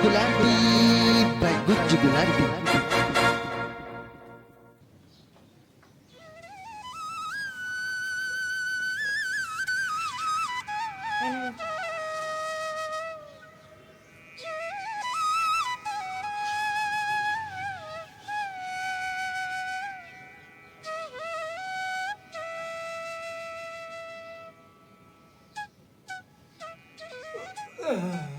Jugulardi Bagus Jugulardi Ugh.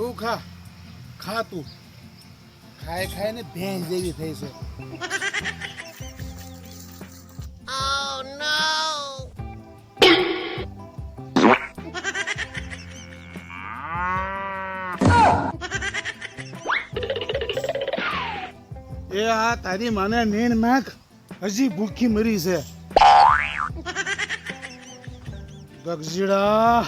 તું ખા. ખા તું. ખાય ખાય ને ભેંસ જેવી થઈ છે. એ આ તારી માને નીણ નાખ. હજી ભૂખી મરી છે. ગગજીડા.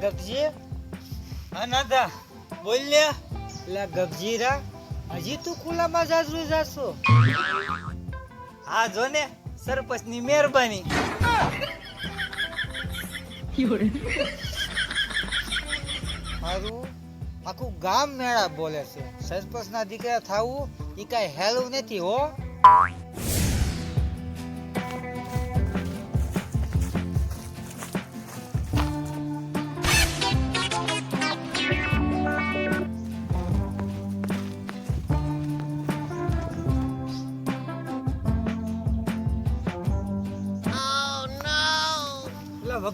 ગગજી. અનાદા બોલ લે. લે ગગજીરા હજી તું ખુલ્લામાં જાજુ જાશો. આ જો ને, સરપંચની મહેરબાની. મારું આખું ગામ મેળા બોલે છે. સરપંચના દીકરા થાવું એ કાંઈ હેલું નથી, હો.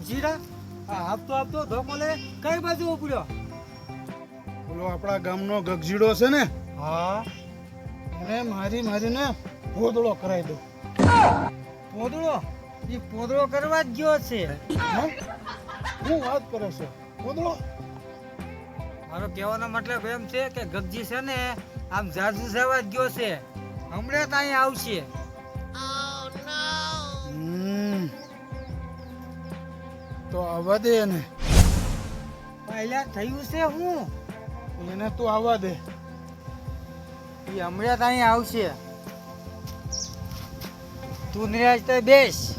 આ આપતો આપતો ધોકોલે કઈ બાજુ ઉપડ્યો બોલો આપણા ગામનો ગગજીડો છે ને? હા. એને મારી મારીને પોદળો કરાવી દો પોદળો? એ પોદળો કરવા જ ગયો છે. હે? હું વાત કરો છે? પોદળો? મારો કહેવાનો મતલબ એમ છે કે ગગજી છે ને આમ જાજુ જવા જ ગયો છે. હમણાં ત્યાં આવશે. તો આવવા દે એને. પહેલા થયું છે હું? એને તું આવવા દે. એ હમણાં ત્યાં આવશે. તું નિરાજ તો બેસ.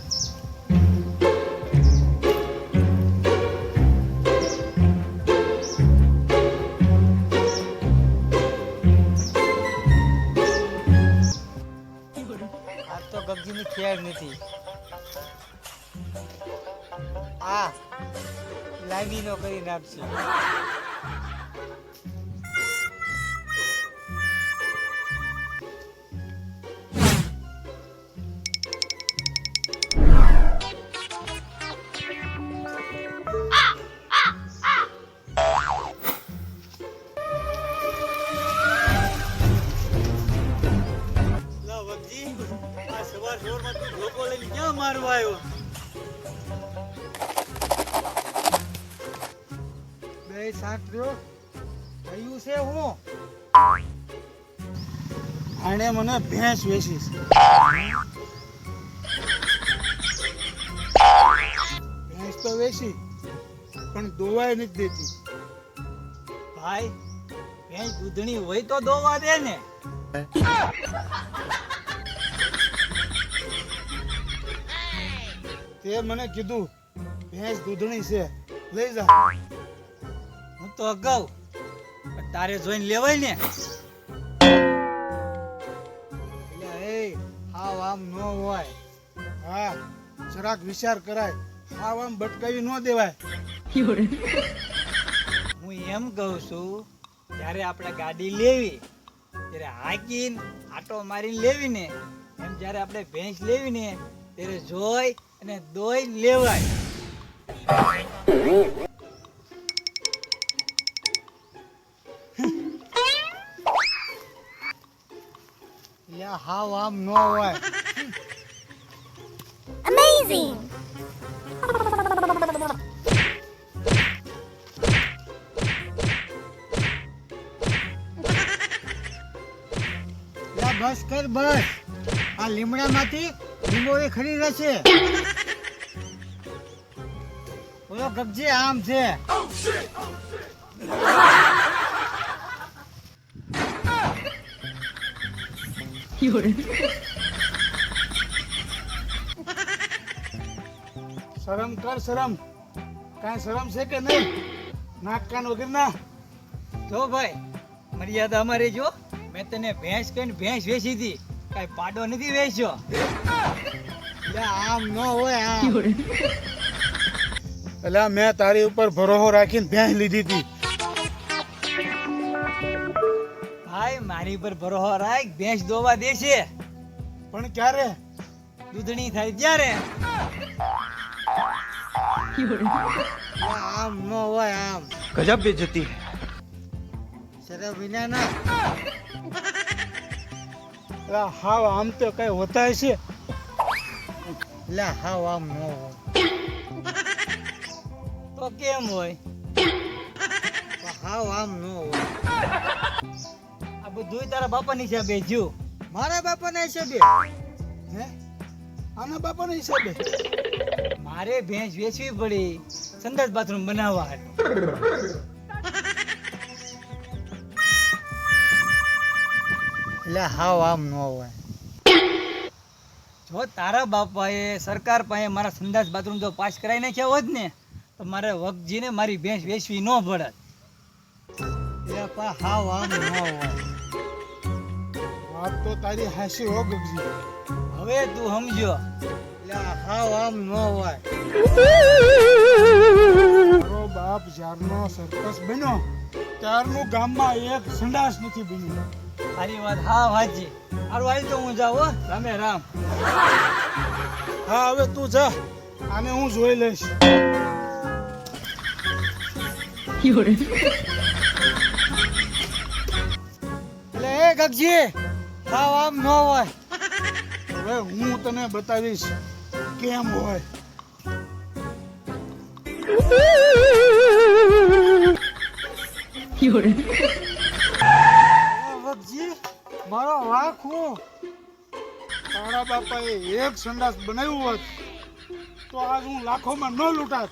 લાગીનો કરી નાખશે મારવા આવ્યો? શાંત રહ્યો થયું છે હું? આણે મને ભેંસ વેચી ભેંસ તો વેચી, પણ દોવાય નથી દેતી. ભાઈ, ભેંસ દૂધણી હોય તો દોવા દે ને. તે મને કીધું, ભેંસ દૂધણી છે. લઈ જા. તો અગાઉ. તારે જોઈને લેવાય ને. એટલે હાવ આમ ન હોય. હા જરાક વિચાર કરાય. હાવ આમ ભટકાવી ન દેવાય. હું એમ કહું છું જ્યારે આપણે ગાડી લેવી ત્યારે હાકીને આટો મારીને લેવી ને એમ જ્યારે આપણે ભેંસ લેવી ને ત્યારે જોઈ અને દોઈ લેવાય. અલ્યા હાવ આમ ન હોય. અમેઝિંગ બસ કર બસ. આ લીમડામાંથી લીંબોળી ખરી રહેશે. ઓલો કબજી આમ છે. Oh, oh, શરમ કર શરમ. કાંઈ શરમ છે કે નહીં? નાક કાન વગર ના. જો ભાઈ મર્યાદા અમારી જો. મેં તને ભેંસ કહીને ભેંસ વેચી હતી. કાંઈ પાડો નથી વેચ્યો. આમ ન હોય આમ. એટલે મેં તારી ઉપર ભરોસો રાખીને ભેંસ લીધી હતી. ભાઈ મારી પર ભરોસો રાખ ભેંસ દોવા દેશે. પણ ક્યારે? દૂધણી થાય ત્યારે. આમ ન હોય આમ. ગજબ બેજતી શરમ વિના ના. હાવ આમ તો કઈ હોતા છે લા હાવ આમ ન હોય. તો કેમ હોય? હાવ આમ ન હોય. બધું તારા બાપાની હિસાબે જો. મારા બાપાના હિસાબે? હે? આના બાપાના હિસાબે? મારે ભેંસ વેચવી પડી. સંદાસ બાથરૂમ બનાવવા એટલે હાવ આમ ન હોય. જો તારા બાપાએ સરકાર પાસે મારા સંદાસ બાથરૂમ જો પાસ કરાવી નાખ્યા હોત ને તો મારે વગજીને મારી ભેંસ વેચવી ન પડત. એટલે પણ હાવ આમ ન હોય. વાત તો તારી હાસી હો ગગજી હવે તું સમજો. હાવ આમ ન હોય. મારો બાપ જ્યારનો સરકસ બન્યો ત્યારનું ગામમાં એક સંડાસ નથી બન્યું. તારી વાત હા વાજી હારું આવી તો હું જાઉં હો. રામે રામ. હા હવે તું જા. આને હું જોઈ લઈશ. એટલે એ ગગજી હાવ આમ ન હોય. હવે હું તને બતાવીશ કેમ હોય. મારો વાંક હું. તારા બાપાએ એક સંડાસ બનાવ્યું હોત તો આજ હું લાખોમાં ન લૂંટાત.